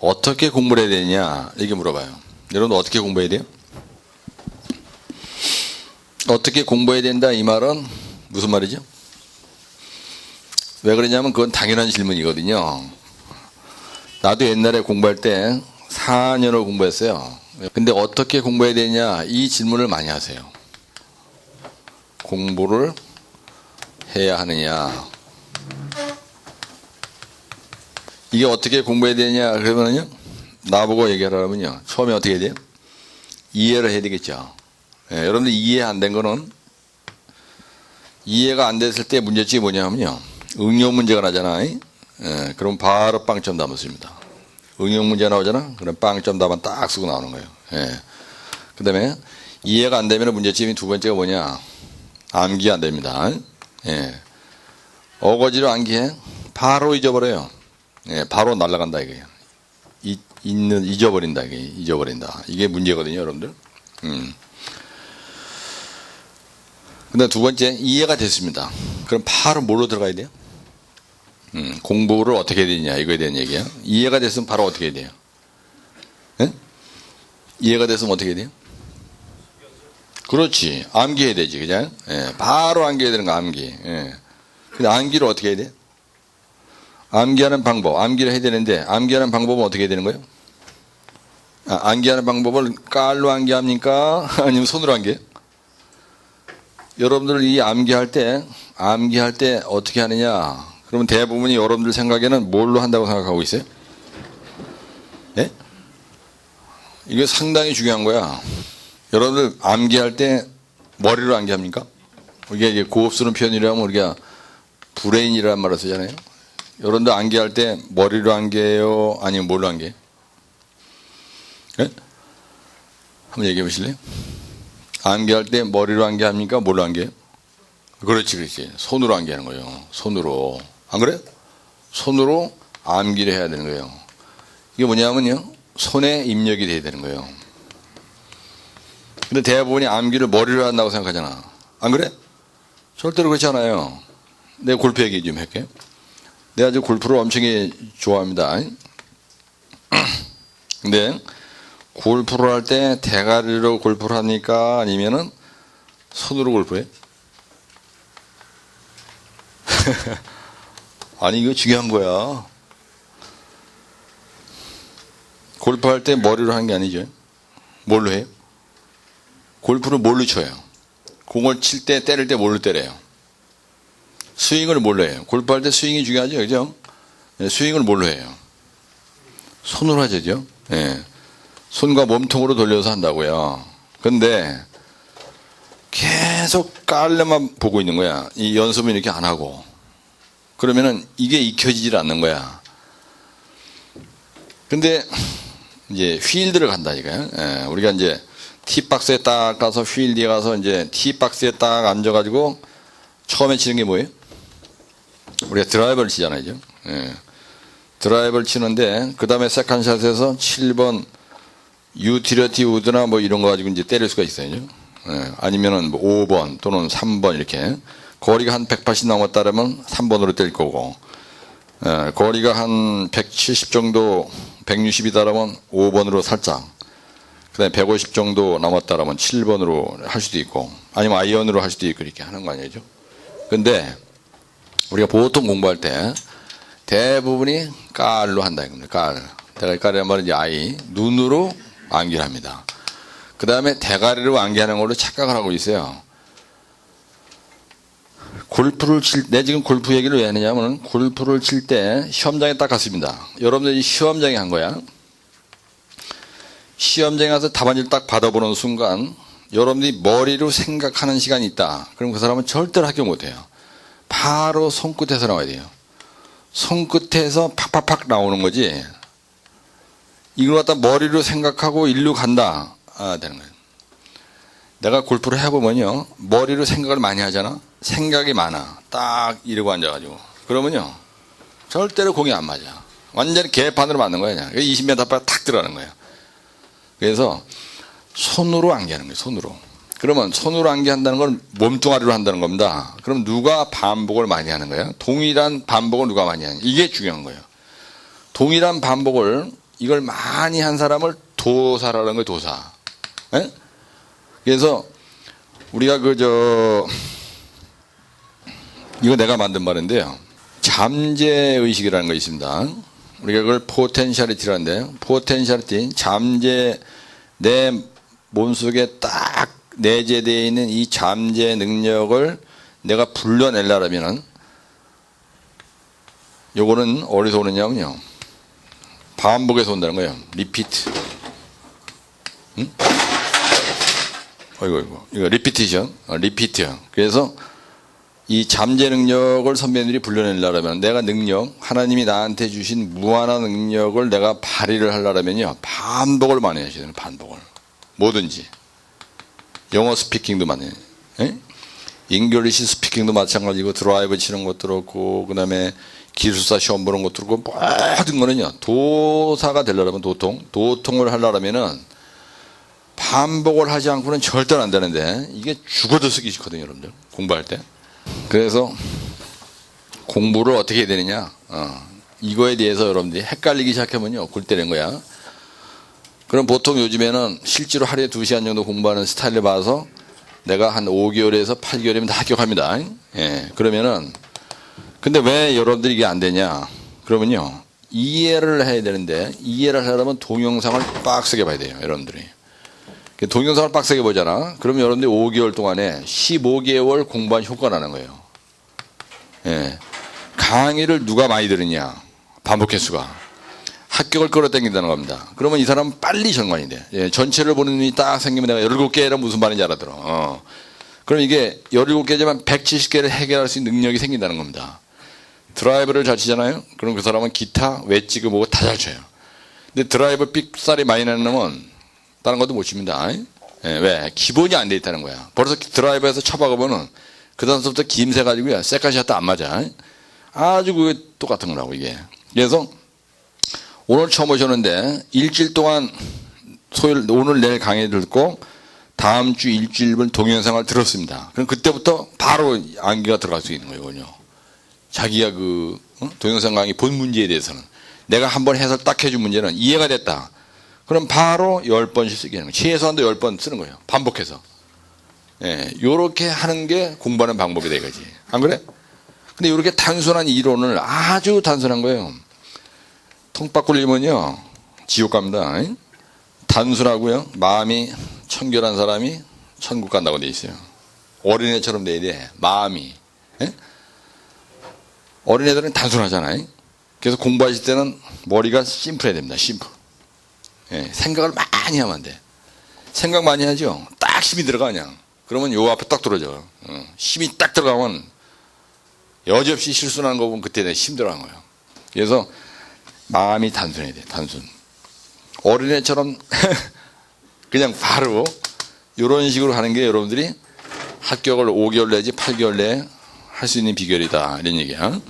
어떻게 공부를 해야 되냐 이렇게 물어봐요. 여러분 어떻게 공부해야 돼요? 어떻게 공부해야 된다 이 말은 무슨 말이죠? 왜 그러냐면 그건 당연한 질문이거든요. 나도 옛날에 공부할 때 4년을 공부했어요. 근데 어떻게 공부해야 되냐 이 질문을 많이 하세요. 공부를 해야 하느냐. 이게 어떻게 공부해야 되냐 그러면요 나보고 얘기하라면요 처음에 어떻게 해야 돼요? 이해를 해야 되겠죠. 예, 여러분들 이해 안 된 거는 이해가 안 됐을 때 문제점이 뭐냐면요 응용 문제가 나잖아. 예, 그럼 바로 빵점 답을 씁니다. 응용 문제 나오잖아. 그럼 빵점 답은 딱 쓰고 나오는 거예요. 예. 그다음에 이해가 안 되면 문제점이 두 번째가 뭐냐 암기 안 됩니다. 예. 어거지로 암기해 바로 잊어버려요. 예, 바로 날아간다 이거예요. 이, 있는 잊어버린다 이게 잊어버린다. 이게 문제거든요, 여러분들. 음. 근데 두 번째 이해가 됐습니다. 그럼 바로 뭘로 들어가야 돼요? 음, 공부를 어떻게 해야 되냐 이거에 대한 얘기야. 이해가 됐으면 바로 어떻게 해야 돼요? 예? 이해가 됐으면 어떻게 해야 돼요? 그렇지. 암기해야 되지, 그냥. 예, 바로 암기해야 되는 거, 암기. 예. 근데 암기를 어떻게 해야 돼? 암기하는 방법, 암기를 해야 되는데, 암기하는 방법은 어떻게 해야 되는 거예요? 아, 암기하는 방법을 깔로 암기합니까? 아니면 손으로 암기해요? 여러분들 이 암기할 때, 암기할 때 어떻게 하느냐? 그러면 대부분이 여러분들 생각에는 뭘로 한다고 생각하고 있어요? 예? 이게 상당히 중요한 거야. 여러분들 암기할 때 머리로 암기합니까? 이게 고급스러운 표현이라면 우리가 브레인이라는 말을 쓰잖아요. 여러분들 암기할 때 머리로 암기해요? 아니면 뭘로 암기해요? 예? 한번 얘기해 보실래요? 암기할 때 머리로 암기합니까? 뭘로 암기해요? 그렇지, 그렇지. 손으로 암기하는 거예요. 손으로. 안 그래요? 손으로 암기를 해야 되는 거예요. 이게 뭐냐면요. 손에 입력이 돼야 되는 거예요. 근데 대부분이 암기를 머리로 한다고 생각하잖아. 안 그래? 절대로 그렇지 않아요. 내 골프 얘기 좀 할게요. 내가 아주 골프를 엄청 좋아합니다. 근데 골프를 할 때 대가리로 골프를 합니까? 아니면은 손으로 골프해? 아니 이거 중요한 거야. 골프할 때 머리로 하는 게 아니죠. 뭘로 해요? 골프를 뭘로 쳐요? 공을 칠 때 때릴 때 뭘로 때려요? 스윙을 뭘로 해요? 골프할 때 스윙이 중요하죠, 그죠? 네, 스윙을 뭘로 해요? 손으로 하죠, 예. 손과 몸통으로 돌려서 한다고요. 근데 계속 깔려만 보고 있는 거야. 이 연습은 이렇게 안 하고. 그러면은 이게 익혀지질 않는 거야. 근데 이제 휠드를 간다니까요. 예, 우리가 이제 티박스에 딱 가서 휠드에 가서 이제 티박스에 딱 앉아가지고 처음에 치는 게 뭐예요? 우리가 드라이버를 치잖아요. 예. 드라이버를 치는데 그 다음에 세컨샷에서 7번 유티리티 우드나 뭐 이런 거 가지고 이제 때릴 수가 있어요. 예. 아니면은 뭐 5번 또는 3번 이렇게 거리가 한 180 남았다면 3번으로 때릴 거고 예. 거리가 한 170 정도 160이다라면 5번으로 살짝 그다음에 150 정도 남았다라면 7번으로 할 수도 있고 아니면 아이언으로 할 수도 있고 이렇게 하는 거 아니죠. 근데 우리가 보통 공부할 때 대부분이 깔로 한다 이겁니다. 깔. 대가리 깔이란 말은 이제 아이 눈으로 암기를 합니다. 그 다음에 대가리로 암기하는 걸로 착각을 하고 있어요. 골프를 칠, 내 지금 골프 얘기를 왜 하느냐면 골프를 칠 때 시험장에 딱 갔습니다. 여러분들이 시험장에 한 거야. 시험장에 가서 답안지를 딱 받아보는 순간 여러분들이 머리로 생각하는 시간이 있다. 그럼 그 사람은 절대로 합격 못해요. 바로 손끝에서 나와야 돼요. 손끝에서 팍팍팍 나오는 거지. 이걸 갖다 머리로 생각하고 일로 간다. 아, 되는 거예요. 내가 골프를 해보면요. 머리로 생각을 많이 하잖아. 생각이 많아. 딱 이러고 앉아가지고. 그러면요. 절대로 공이 안 맞아. 완전히 개판으로 맞는 거야. 그냥. 20m 앞에 탁 들어가는 거예요. 그래서 손으로 암기하는 거예요. 손으로. 그러면 손으로 암기한다는 건 몸뚱아리로 한다는 겁니다. 그럼 누가 반복을 많이 하는 거예요? 동일한 반복을 누가 많이 하는 이게 중요한 거예요. 동일한 반복을 이걸 많이 한 사람을 도사라는 거예요, 도사. 예? 그래서 우리가 그 저 이거 내가 만든 말인데요. 잠재 의식이라는 거 있습니다. 우리가 그걸 포텐셜리티라는데 포텐셜리티 잠재 내 몸속에 딱 내재되어 있는 이 잠재 능력을 내가 불러내려면은 요거는 어디서 오느냐면요. 반복해서 온다는 거예요. 리피트. 응? 어이구, 이거. 이거 리피티션. 어, 리피트. 그래서 이 잠재 능력을 선배들이 불러내려면 내가 능력, 하나님이 나한테 주신 무한한 능력을 내가 발휘를 하려면요. 반복을 많이 하셔야 돼요. 반복을. 뭐든지. 영어 스피킹도 많이? 잉글리시 스피킹도 마찬가지고 드라이브 치는 것도 그렇고 그다음에 기술사 시험 보는 것도 그렇고 모든 거는요. 도사가 되려면 도통, 도통을 하려면은 반복을 하지 않고는 절대로 안 되는데 이게 죽어도 쓰기 싫거든요, 여러분들. 공부할 때. 그래서 공부를 어떻게 해야 되느냐. 어, 이거에 대해서 여러분들이 헷갈리기 시작하면요. 골 때리는 거야. 그럼 보통 요즘에는 실제로 하루에 2시간 정도 공부하는 스타일을 봐서 내가 한 5개월에서 8개월이면 다 합격합니다. 예. 그러면은 근데 왜 여러분들이 이게 안 되냐? 그러면요. 이해를 해야 되는데 이해를 하려면 동영상을 빡세게 봐야 돼요, 여러분들이. 동영상을 빡세게 보잖아. 그러면 여러분들이 5개월 동안에 15개월 공부한 효과가 나는 거예요. 예. 강의를 누가 많이 들으냐? 반복 횟수가. 합격을 끌어당긴다는 겁니다. 그러면 이 사람은 빨리 정관이 돼. 예, 전체를 보는 눈이 딱 생기면 내가 17개라 무슨 말인지 알아들어. 어. 그럼 이게 17개지만 170개를 해결할 수 있는 능력이 생긴다는 겁니다. 드라이브를 잘 치잖아요? 그럼 그 사람은 기타, 웨지그 뭐고 다 잘 쳐요. 근데 드라이브 삑살이 많이 나는 놈은 다른 것도 못 칩니다. 예, 왜? 기본이 안 돼 있다는 거야. 벌써 드라이브에서 쳐박으면은 그 다음부터 김새 가지고요. 세컨샷도 안 맞아. 아주 그게 똑같은 거라고 이게. 그래서 오늘 처음 오셨는데 일주일 동안 소일 오늘 내일 강의 듣고 다음 주 일주일분 동영상을 들었습니다. 그럼 그때부터 바로 암기가 들어갈 수 있는 거예요. 자기가 그 어? 동영상 강의 본 문제에 대해서는 내가 한번 해설 딱 해준 문제는 이해가 됐다. 그럼 바로 열 번씩 쓰게 하는 거예요. 최소한도 열 번 쓰는 거예요. 반복해서. 예, 요렇게 하는 게 공부하는 방법이 되겠지. 안 그래? 근데 이렇게 단순한 이론을 아주 단순한 거예요. 통박 굴리면요 지옥 갑니다. 단순하고요 마음이 청결한 사람이 천국 간다고 돼 있어요. 어린애처럼 돼야 돼. 마음이. 예? 어린애들은 단순하잖아요. 그래서 공부하실 때는 머리가 심플해야 됩니다. 심플. 예, 생각을 많이 하면 안 돼. 생각 많이 하죠. 딱 힘이 들어가 그냥. 그러면 요 앞에 딱 들어져. 어, 힘이 딱 들어가면 여지없이 실수하는 거 보면 그때 힘들어하는 거예요. 그래서 마음이 단순해야 돼, 단순. 어린애처럼 그냥 바로 이런 식으로 하는 게 여러분들이 합격을 5개월 내지 8개월 내에 할 수 있는 비결이다. 이런 얘기야.